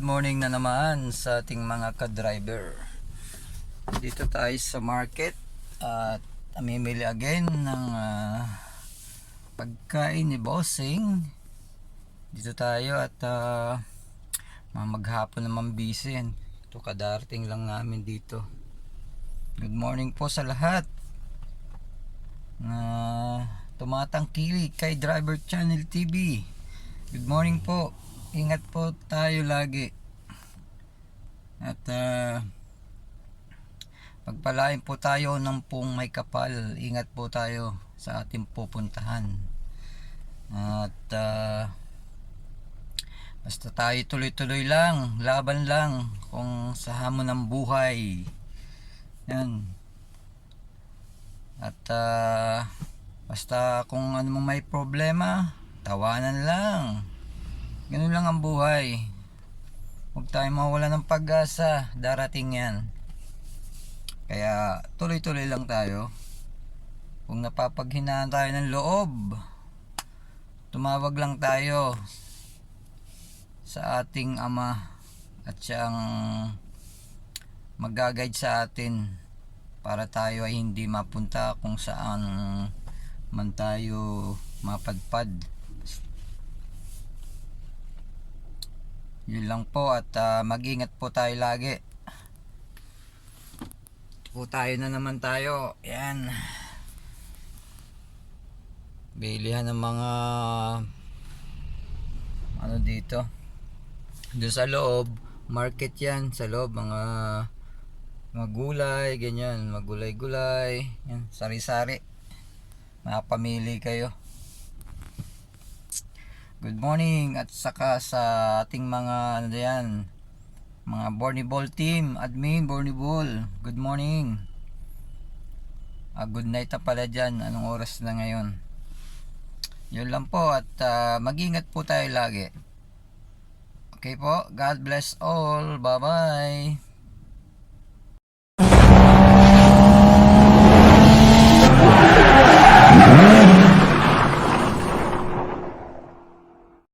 morning na naman sa ating mga ka-driver. Dito tayo sa market at amimili again ng ah, pagkain ni Bossing. Dito tayo at uh, maghapon naman busy yan. Ito kadarating lang namin dito. Good morning po sa lahat na tumatangkilik kay Driver Channel TV. Good morning po. Ingat po tayo lagi. At uh, pagpalain po tayo ng pong may kapal. Ingat po tayo sa ating pupuntahan. At uh, basta tayo tuloy-tuloy lang, laban lang kung sa hamon ng buhay. Yan. At uh, basta kung ano mong may problema, tawanan lang. Ang buhay. Huwag tayo mawala ng pag-asa. Darating yan. Kaya tuloy-tuloy lang tayo. Kung napapaghinaan tayo ng loob, tumawag lang tayo sa ating ama at siyang mag-guide sa atin para tayo ay hindi mapunta kung saan man tayo mapadpad. Yun lang po at ah, mag-ingat po tayo lagi. Po tayo na naman tayo. Yan. Bilihan ng mga ano dito. Doon sa loob, market yan sa loob mga mga gulay, ganyan, magulay-gulay, yan, sari-sari. Makapamili kayo. Good morning at saka sa ating mga ano yan, mga Borniball team, admin Borniball. Good morning. Ah, good night na pala dyan. Anong oras na ngayon? Yun lang po at ah, mag-ingat po tayo lagi. Okay po. God bless all. Bye-bye.